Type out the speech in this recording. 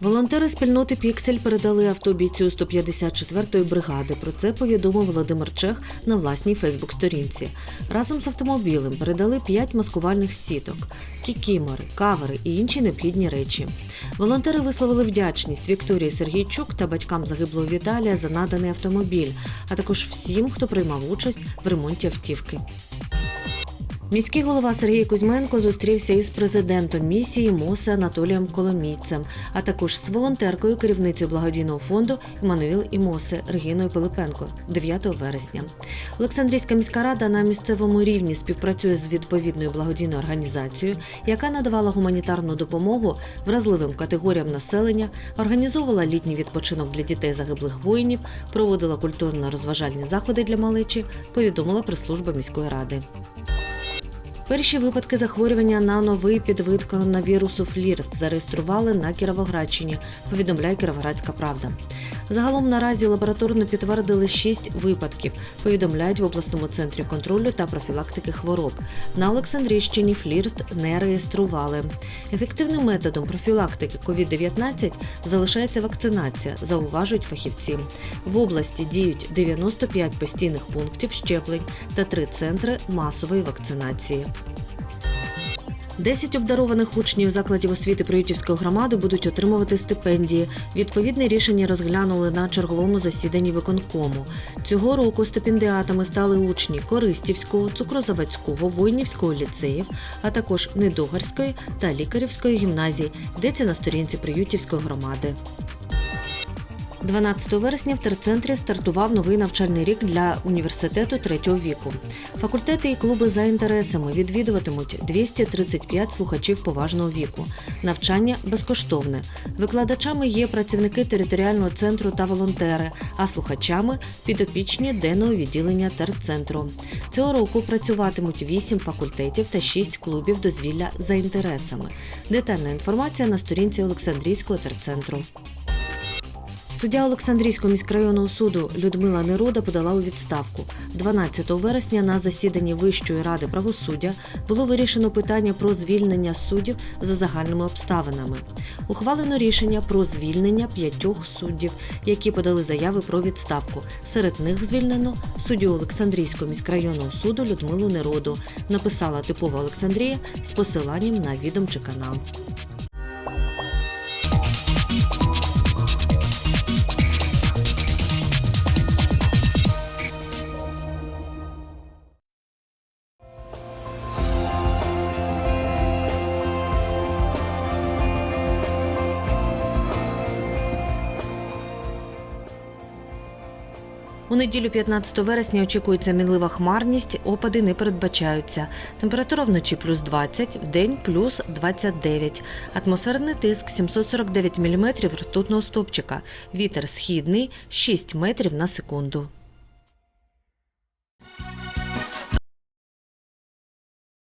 Волонтери спільноти Піксель передали авто бійцю 154-ї бригади. Про це повідомив Володимир Чех на власній Фейсбук-сторінці. Разом з автомобілем передали 5 маскувальних сіток, кікімори, кавери і інші необхідні речі. Волонтери висловили вдячність Вікторії Сергійчук та батькам загиблого Віталія за наданий автомобіль, а також всім, хто приймав участь в ремонті автівки. Міський голова Сергій Кузьменко зустрівся із президентом місії МОСи Анатолієм Коломійцем, а також з волонтеркою керівницею благодійного фонду Еммануїл і МОСи Регіною Пилипенко 9 вересня. Олександрійська міська рада на місцевому рівні співпрацює з відповідною благодійною організацією, яка надавала гуманітарну допомогу вразливим категоріям населення, організовувала літній відпочинок для дітей загиблих воїнів, проводила культурно-розважальні заходи для малечі, повідомила прес-служба міської ради. Перші випадки захворювання на новий підвид коронавірусу флірт зареєстрували на Кіровоградщині, повідомляє Кіровоградська Правда. Загалом наразі лабораторно підтвердили 6 випадків, повідомляють в обласному центрі контролю та профілактики хвороб. На Олександрійщині флірт не реєстрували. Ефективним методом профілактики COVID-19 залишається вакцинація, зауважують фахівці. В області діють 95 постійних пунктів щеплень та 3 центри масової вакцинації. 10 обдарованих учнів закладів освіти Приютівської громади будуть отримувати стипендії. Відповідне рішення розглянули на черговому засіданні виконкому. Цього року стипендіатами стали учні Користівського, Цукрозаводського, Войнівського ліцеїв, а також Недогарської та Лікарівської гімназії. Йдеться на сторінці Приютівської громади. 12 вересня в терцентрі стартував новий навчальний рік для університету третього віку. Факультети і клуби за інтересами відвідуватимуть 235 слухачів поважного віку. Навчання безкоштовне. Викладачами є працівники територіального центру та волонтери, а слухачами підопічні денного відділення терцентру. Цього року працюватимуть 8 факультетів та 6 клубів дозвілля за інтересами. Детальна інформація на сторінці Олександрійського терцентру. Суддя Олександрійського міськрайонного суду Людмила Нерода подала у відставку. 12 вересня на засіданні Вищої ради правосуддя було вирішено питання про звільнення суддів за загальними обставинами. Ухвалено рішення про звільнення п'ятьох суддів, які подали заяви про відставку. Серед них звільнено суддю Олександрійського міськрайонного суду Людмилу Нероду. Написала типова Олександрія з посиланням на відомчий канал. У неділю 15 вересня очікується мінлива хмарність, опади не передбачаються. Температура вночі плюс 20, в день плюс 29. Атмосферний тиск 749 мм ртутного стопчика. Вітер східний 6 метрів на секунду.